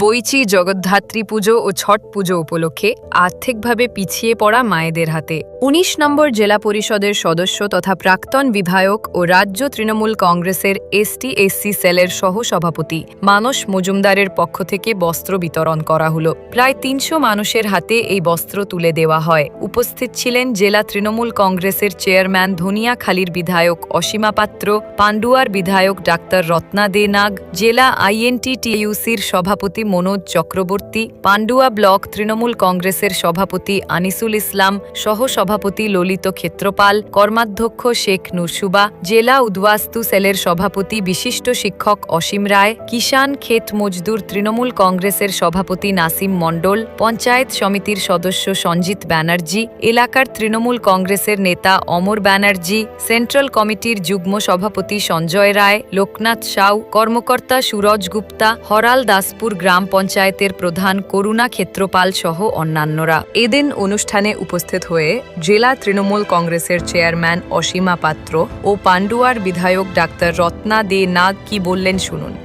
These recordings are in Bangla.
বইচি, জগদ্ধাত্রী পুজো ও ছট পুজো উপলক্ষে আর্থিকভাবে পিছিয়ে পড়া মায়েদের হাতে। ১৯ নম্বর জেলা পরিষদের সদস্য তথা প্রাক্তন বিধায়ক ও রাজ্য তৃণমূল কংগ্রেসের এসটি এসসি সেলের সহসভাপতি মানস মজুমদারের পক্ষ থেকে বস্ত্র বিতরণ করা হলো। প্রায় তিনশো মানুষের হাতে এই বস্ত্র তুলে দেওয়া হয়। উপস্থিত ছিলেন জেলা তৃণমূল কংগ্রেসের চেয়ারম্যান ধনিয়াখালীর বিধায়ক অসীমা পাত্র পান্ডুয়ার বিধায়ক ডাক্তার রত্না দে নাগ, জেলা আইএনটি টিইউসির সভাপতি মনোজ চক্রবর্তী পান্ডুয়া ব্লক তৃণমূল কংগ্রেসের সভাপতি আনিসুল ইসলাম সহ সভাপতি ললিত ক্ষেত্রপাল, কর্মাধ্যক্ষ শেখ নুরসুবা জেলা উদ্বাস্তু সেলের সভাপতি বিশিষ্ট শিক্ষক অসীম রায় কিষান ক্ষেত মজদুর তৃণমূল কংগ্রেসের সভাপতি নাসিম মণ্ডল, পঞ্চায়েত সমিতির সদস্য সঞ্জিত ব্যানার্জি, এলাকার তৃণমূল কংগ্রেসের নেতা অমর ব্যানার্জি, সেন্ট্রাল কমিটির যুগ্ম সভাপতি সঞ্জয় রায়, লোকনাথ সাউ, কর্মকর্তা সুরজ গুপ্তা, হরাল দাসপুর গ্রাম পঞ্চায়েতের প্রধান করুণা ক্ষেত্রপাল সহ অন্যান্যরা। এদিন অনুষ্ঠানে উপস্থিত হয়ে জেলা তৃণমূল কংগ্রেসের চেয়ারম্যান অসীমা পাত্র ও পান্ডুয়ার বিধায়ক ডাক্তার রত্না দে নাগ কি বললেন শুনুন।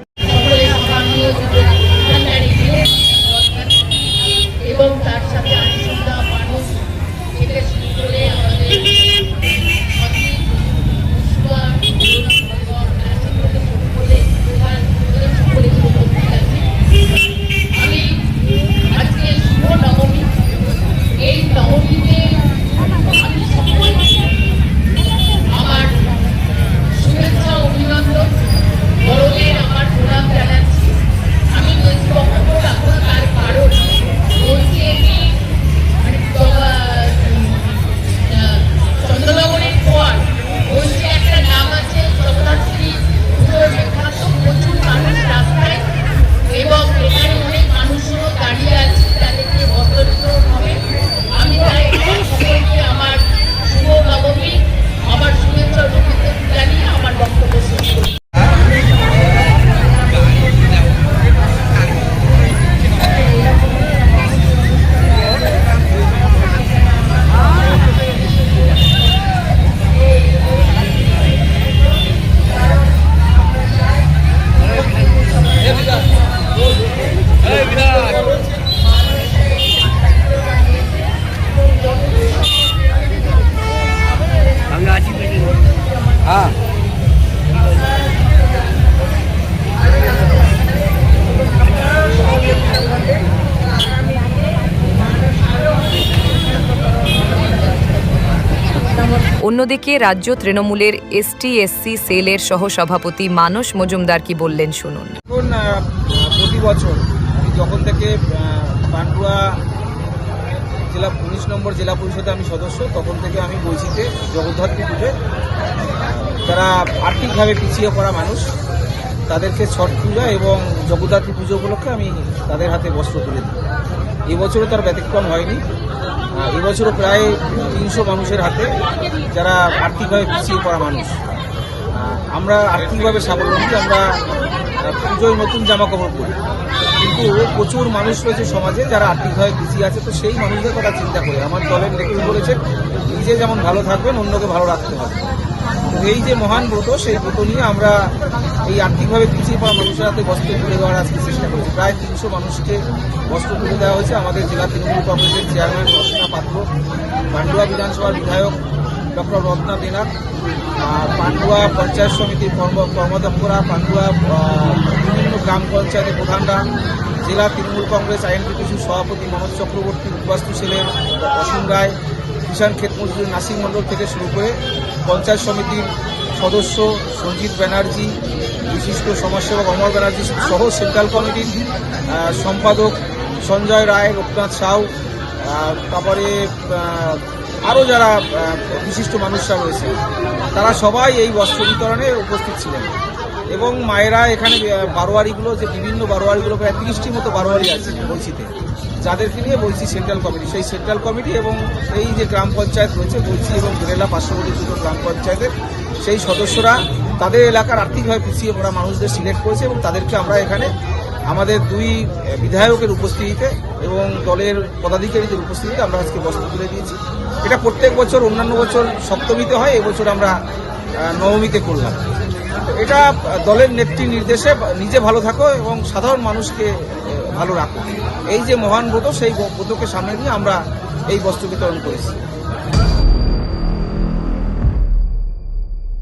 অন্যদিকে রাজ্য তৃণমূলের এসটি এসসি সেলের সহসভাপতি মানস মজুমদার কি বললেন শুনুন। প্রতি বছর যখন থেকে পান্ডুয়া জেলা উনিশ নম্বর জেলা পরিষদে আমি সদস্য, তখন থেকে আমি বইছিতে জগদ্ধাত্রী পুজো, যারা আর্থিকভাবে পিছিয়ে পড়া মানুষ, তাদেরকে ছট পূজা এবং জগদ্ধাত্রী পুজো উপলক্ষে আমি তাদের হাতে বস্ত্র তুলে দিই। এবছরও তার ব্যতিক্রম হয়নি। এবছরও প্রায় তিনশো মানুষের হাতে যারা আর্থিকভাবে পিছিয়ে পড়া মানুষ। আমরা আর্থিকভাবে স্বাবলম্বী, আমরা পুজোয় নতুন জামা কাপড় পরি। কিন্তু প্রচুর মানুষ রয়েছে সমাজে যারা আর্থিকভাবে পিছিয়ে আছে, তো সেই মানুষদের কথা চিন্তা করে। আমার দলের নেত্রী বলেছে নিজে যেমন ভালো থাকবেন, অন্যকে ভালো রাখতে হবে। এই যে মহান ব্রত, সেই ব্রত নিয়ে আমরা এই আর্থিকভাবে পিছিয়ে পড়া মানুষের হাতে বস্ত্র তুলে দেওয়ার আজকে চেষ্টা করেছি। প্রায় তিনশো মানুষকে বস্ত্র তুলে দেওয়া হয়েছে। আমাদের জেলা তৃণমূল কংগ্রেসের চেয়ারম্যান রচনা পাত্র, পান্ডুয়া বিধানসভার বিধায়ক ডক্টর রত্না দেনা পান্ডুয়া পঞ্চায়েত সমিতির কর্ম পান্ডুয়া বিভিন্ন গ্রাম পঞ্চায়েতের প্রধানরা, জেলা তৃণমূল কংগ্রেস আইএনটিপিসি সভাপতি মনোজ চক্রবর্তী উদ্বাস্তু সেলের অসীম রায়, কিষাণ ক্ষেত মজদুর নাসিম মণ্ডল থেকে শুরু করে পঞ্চায়েত সমিতির সদস্য সঞ্জিত ব্যানার্জি, বিশিষ্ট সমাজসেবক অমর ব্যানার্জি সহ সেন্ট্রাল কমিটির সম্পাদক সঞ্জয় রায় লোকনাথ সাউ তারপরে আরও যারা বিশিষ্ট মানুষরা রয়েছে, তারা সবাই এই বস্ত্র বিতরণে উপস্থিত ছিলেন। এবং মায়েরা এখানে বারোয়ারিগুলো, যে বিভিন্ন বারোয়ারিগুলো, প্রায় তিরিশটির মতো বারোয়ারি আছে বলছিতে যাদেরকে নিয়ে বলছি সেন্ট্রাল কমিটি সেই সেন্ট্রাল কমিটি এবং এই যে গ্রাম পঞ্চায়েত রয়েছে, বলছি এবং বেরেলা পার্শ্ববর্তী দুটো গ্রাম পঞ্চায়েতের সেই সদস্যরা তাদের এলাকার আর্থিকভাবে পিছিয়ে পড়া মানুষদের সিলেক্ট করেছে এবং তাদেরকে আমরা এখানে আমাদের দুই বিধায়কের উপস্থিতিতে এবং দলের পদাধিকারীদের উপস্থিতিতে আমরা আজকে বস্ত্র তুলে দিয়েছি। এটা প্রত্যেক বছর, অন্যান্য বছর সপ্তমীতে হয় এবছর আমরা নবমীতে করলাম। এটা দলের নেত্রী নির্দেশে নিজে ভালো থাকো এবং সাধারণ মানুষকে ভালো রাখো। এই যে মহান ব্রত, সেই ব্রতকে সামনে দিয়ে আমরা এই বস্তু বিতরণ করেছি।